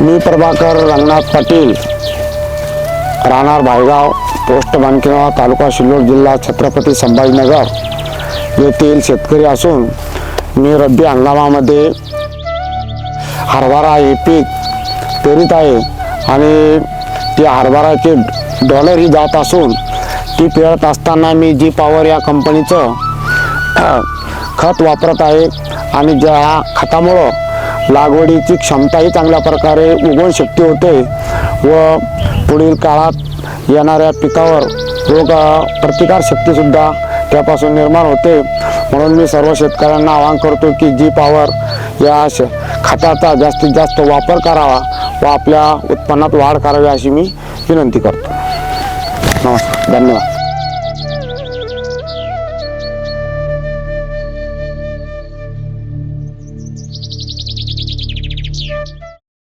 मी प्रभाकर रंगनाथ पाटील राहणार भायगाव पोस्ट बांधकेवा तालुका शिल्लोड जिल्हा छत्रपती संभाजीनगर येथील शेतकरी असून मी रब्बी हंगामामध्ये हरभरा हे पीक पेरीत आहे आणि ती हरभराचे डॉलर ही जात असून ती पेरत असताना मी जी पॉवर या कंपनीचं खत वापरत आहे आणि ज्या खतामुळं लागवडीची क्षमताही चांगल्या प्रकारे उगवण शक्ती होते व पुढील काळात येणाऱ्या पिकावर रोग प्रतिकार शक्तीसुद्धा त्यापासून निर्माण होते. म्हणून मी सर्व शेतकऱ्यांना आवाहन करतो की जी पॉवर या श खताचा जास्तीत जास्त वापर करावा व आपल्या उत्पन्नात वाढ करावी अशी मी विनंती करतो. नमस्कार. धन्यवाद.